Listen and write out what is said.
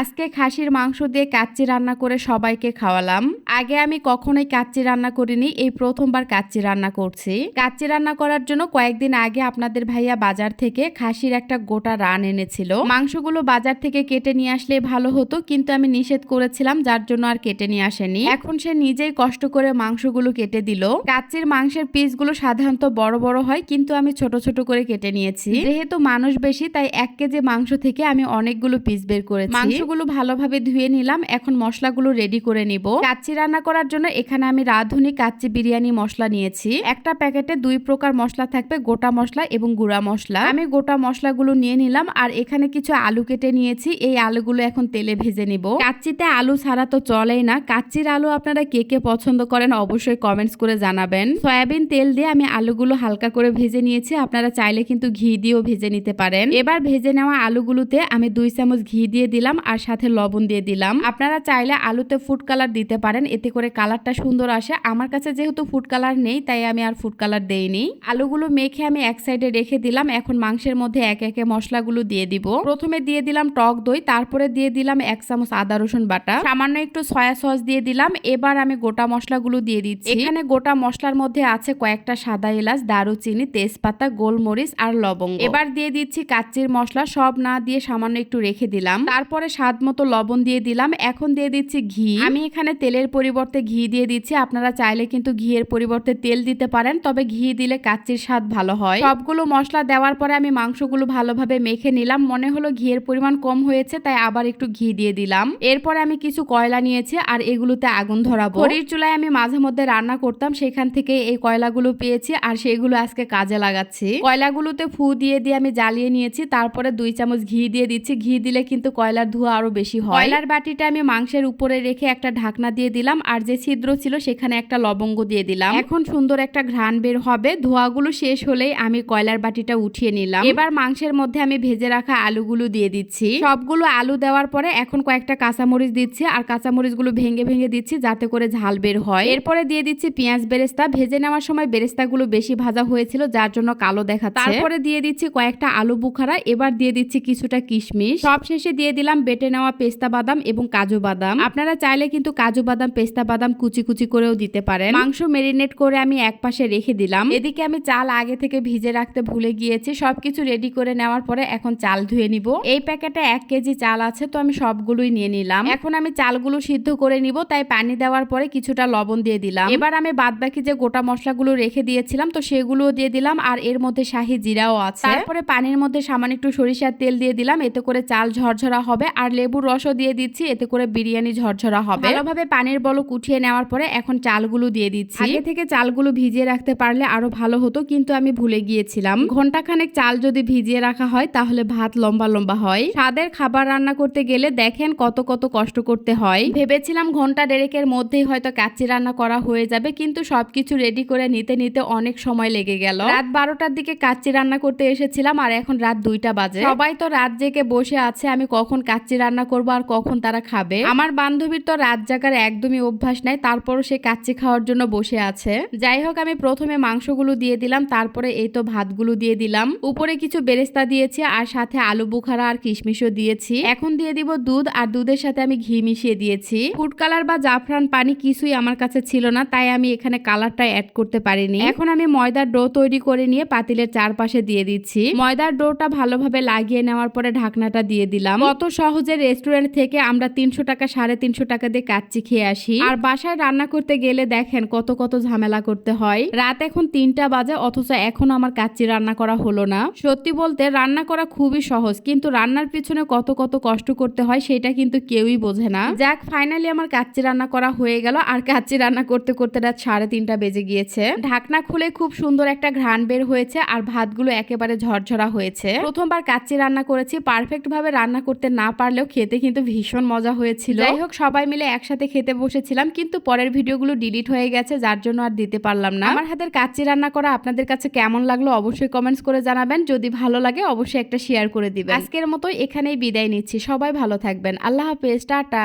আজকে খাসির মাংস দিয়ে কাচ্চি রান্না করে সবাইকে খাওয়ালাম। আগে আমি কখনোই কাচ্চি রান্না করিনি, এই প্রথমবার কাচ্চি রান্না করছি। কাচ্চি রান্না করার জন্য কয়েকদিন আগে আপনাদের ভাইয়া বাজার থেকে খাসির একটা গোটা রান এনেছিল। মাংসগুলো বাজার থেকে কেটে নিয়ে আসলে ভালো হতো, কিন্তু আমি নিষেধ করেছিলাম, যার জন্য আর কেটে নিয়ে আসেনি। এখন সে নিজেই কষ্ট করে মাংসগুলো কেটে দিল। কাচ্চির মাংসের পিসগুলো সাধারণত বড় বড় হয়, কিন্তু আমি ছোট ছোট করে কেটে নিয়েছি। যেহেতু মানুষ বেশি, তাই এক কেজি মাংস থেকে আমি অনেকগুলো পিস বের করেছি। মাংসগুলো ভালোভাবে ধুয়ে নিলাম। এখন মশলাগুলো রেডি করে নিব। কাচ্চি রান্না করার জন্য এখানে আমি রাঁধুনি কাচ্চি বিরিয়ানি মশলা নিয়েছি। একটা প্যাকেটে দুই প্রকার মশলা থাকবে, গোটা মশলা এবং গুঁড়া মশলা। আমি গোটা মশলাগুলো নিয়ে নিলাম আর এখানে কিছু আলু কেটে নিয়েছি। এই আলুগুলো এখন তেলে ভেজে নিব। কাচ্চিতে আলু ছাড়া তো চলেই না। কাচ্চির আলু আপনারা কে কে পছন্দ করেন অবশ্যই কমেন্টস করে জানাবেন। সয়াবিন তেল দিয়ে আমি আলুগুলো হালকা করে ভেজে নিয়েছি। আপনারা চাইলে কিন্তু ঘি দিয়েও ভেজে নিতে পারেন। এবার ভেজে নেওয়া আলুগুলোতে আমি দুই চামচ ঘি দিয়ে দিলাম আর সাথে লবণ দিয়ে দিলাম। আপনারা চাইলে আলুতে ফুড কালার দিতে পারেন, এতে করে কালারটা সুন্দর আসে। আমার কাছে যেহেতু ফুড কালার নেই, তাই আমি আর ফুড কালার দেইনি। আলুগুলো মেখে আমি এক সাইডে রেখে দিলাম। এখন মাংসের মধ্যে একে একে মশলাগুলো দিয়ে দিব। প্রথমে দিয়ে দিলাম টক দই, তারপরে দিয়ে দিলাম এক চামচ আদা রসুন বাটা। সামান্য একটু সয়া সস দিয়ে দিলাম। এবার আমি গোটা মশলাগুলো দিয়ে দিচ্ছি। এখানে গোটা মশলার মধ্যে আছে কয়েকটা সাদা এলাচ, দারুচিনি, তেজপাতা, গোলমরিচ আর লবঙ্গ। এবার দিয়ে দিচ্ছি কাচ্চির মশলা। সব না দিয়ে সামান্য একটু রেখে দিলাম। তারপরে স্বাদ মতো লবণ দিয়ে দিলাম। এখন দিয়ে দিচ্ছি ঘি। আমি এখানে তেলের পরিবর্তে ঘি দিয়ে দিচ্ছি। আপনারা চাইলে কিন্তু ঘিয়ের পরিবর্তে তেল দিতে পারেন, তবে ঘি দিলে কাচ্চির স্বাদ ভালো হয়। সবগুলো মশলা দেওয়ার পরে আমি মাংসগুলো ভালোভাবে মেখে নিলাম। মনে হলো ঘিয়ের পরিমাণ কম হয়েছে, তাই আবার একটু ঘি দিয়ে দিলাম। এরপরে আমি কিছু কয়লা নিয়েছি আর এগুলোতে আগুন ধরাবো। খড়ির চুলায় আমি মাঝে মধ্যে রান্না করতাম, সেখান থেকে এই কয়লাগুলো পেয়েছি আর সেগুলো আজকে কাজে লাগাচ্ছি। কয়লাগুলোতে ফু দিয়ে দিয়ে আমি জ্বালিয়ে নিয়েছি, তারপরে দুই চামচ ঘি দিয়ে দিচ্ছি। ঘি দিলে কিন্তু কয়লার ধোঁয়া আরও বেশি হয়। কয়লার বাটিটা আমি মাংসের উপরে রেখে একটা ঢাকনা দিয়ে দিলাম আর যে ছিদ্র ছিল সেখানে একটা লবঙ্গ দিয়ে দিলাম। এখন সুন্দর একটা ঘ্রাণ বের হবে। ধোঁয়াগুলো শেষ হলেই আমি কয়লার বাটিটা উঠিয়ে নিলাম। এবার মাংসের মধ্যে আমি ভেজে রাখা আলুগুলো দিয়ে দিচ্ছি। সবগুলো আলু দেওয়ার পরে এখন কয়েকটা কাঁচামরিচ দিচ্ছি আর কাঁচামরিচগুলো ভেঙে ভেঙে দিচ্ছি যাতে করে ঝাল বের হয়। এরপরে দিয়ে দিচ্ছি পেঁয়াজ বেরেস্তা। ভেজে নেওয়ার সময় বেরেস্তাগুলো বেশি ভাজা হয়েছিল যার জন্য কালো দেখাচ্ছে। তারপরে দিয়ে দিচ্ছি কয়েকটা আলু বুখারা। এবার দিয়ে দিচ্ছি কিছুটা কিশমিশ। সব শেষে দিয়ে দিলাম বেটে নেওয়া পেস্তা বাদাম এবং কাজু বাদাম। আপনারা চাইলে কিন্তু কাজু বাদাম, পেস্তা বাদাম কুচি কুচি করেও দিতে পারেন। মাংস মেরিনেট করে আমি এক পাশে রেখে দিলাম। এদিকে আমি চাল আগে থেকে ভিজে রাখতে ভুলে গিয়েছি। সবকিছু রেডি করে নেওয়ার পরে এখন চাল ধুয়ে নিব। এই প্যাকেটে এক কেজি চাল আছে, তো আমি সবগুলোই নিয়ে নিলাম। এখন আমি চালগুলো সিদ্ধ করে নিব, তাই পানি দেওয়ার পরে কিছুটা লবণ দিয়ে দিলাম। এবার আমি বাদ বাকি যে গোটা মশলাগুলো রেখে দিয়েছিলাম, তো সেগুলোও দিয়ে দিলাম, আর এর মধ্যে শাহি জিরাও আছে। তারপরে পানির মধ্যে সামান্য একটু সরিষার তেল দিয়ে দিলাম, এতে করে চাল ঝরঝরা হবে, আর লেবুর রসও দিয়ে দিচ্ছি এতে করে বিরিয়ানি ঝরঝরা হবে। ভালোভাবে পানির বলক উঠিয়ে নেওয়ার পরে এখন চালগুলো দিয়ে দিচ্ছি। আগে থেকে চালগুলো ভিজিয়ে রাখতে পারলে আরও ভালো হতো কিন্তু আমি ভুলে গিয়েছিলাম। ঘন্টাখানেক চাল যদি ভিজিয়ে রাখা হয় তাহলে ভাত লম্বা লম্বা হয়। স্বাদের খাবার রান্না করতে গেলে দেখেন কত কত কষ্ট করতে হয়। ভেবেছিলাম ঘণ্টা দেড়েকের মধ্যেই হয়তো কাচ্চি রান্না করা হয়ে যাবে কিন্তু সবকিছু রেডি করে নিতে নিতে অনেক সময় লেগে গেল। রাত বারোটার দিকে কাচ্চি রান্না করতে এসেছিলাম আর এখন রাত দুইটা বাজে। সবাই তো রাত জেগে বসে আছে আমি কখন কাচ্চি রান্না করব আর কখন তারা খাবে। আমার বান্ধবীর তো রাত জাগার একদমই অভ্যাস নাই, তারপরও সে কাচ্চি খাওয়ার জন্য বসে আছে। যাই হোক, আমি প্রথমে মাংসগুলো দিয়ে দিলাম, তারপরে এই তো ভাতগুলো দিয়ে দিলাম। উপরে কিছু বেরেস্তা দিয়েছি আর সাথে আলু বুখারা আর কিশমিশও দিয়েছি। এখন দিয়ে দিব দুধ আর দুধের সাথে আমি ঘি মিশিয়ে দিয়েছি। ফুড কালার বা জাফরান পানি কিছুই আমার কাছে ছিল না, তাই আমি এখানে কালারটা অ্যাড করতে পারিনি। এখন আমি ময়দার ডো তৈরি করে নিয়ে পাতিলের চারপাশে দিয়ে দিচ্ছি। ময়দার ডোটা ভালোভাবে লাগিয়ে নেওয়ার পরে ঢাকনাটা দিয়ে দিলাম। কত সহজে রেস্টুরেন্ট থেকে আমরা তিনশো টাকা, সাড়ে তিনশো টাকা দিয়ে কাচ্চি খেয়ে আসি। আর বাসায় রান্না করতে গেলে দেখেন কত কত ঝামেলা করতে হয়। রাত এখন তিনটা বাজে, অথচ এখন আমার কাচ্চি রান্না করা হলো না। সত্যি বলতে রান্না করা খুবই সহজ, কিন্তু রান্নার পিছনে কত কত কষ্ট করতে হয় সেটা কিন্তু কেউই বোঝে না। যাক ফাইনালি আমার কাচ্চি রান্না করা হয়ে গেল, আর কাচ্চি রান্না করতে করতে রাত সাড়ে তিনটা বেজে গিয়েছে। ঢাকনা খুলে খুব সুন্দর একটা ঘ্রাণ বের হয়েছে, আর ভাতগুলো একেবারে ঝরঝরা হয়েছে। প্রথমবার কাচ্চি রান্না করেছি পারফেক্ট ভাবে রান্না করতে না পারলেও খেতে কিন্তু ভীষণ মজা হয়েছিল। যাই হোক সবাই মিলে একসাথে খেতে বসেছিলাম কিন্তু পরের ভিডিওগুলো ডিলিট হয়ে গেছে যার জন্য আর দিতে পারলাম না। আমার হাতের কাচ্চি রান্না করা আপনাদের কাছে কেমন লাগল অবশ্যই কমেন্টস করে জানাবেন যদি ভালো লাগে অবশ্যই একটা শেয়ার করে দিবেন। আজকের মতো এখানেই বিদায় নিচ্ছি সবাই ভালো থাকবেন আল্লাহ হাফেজ টাটা।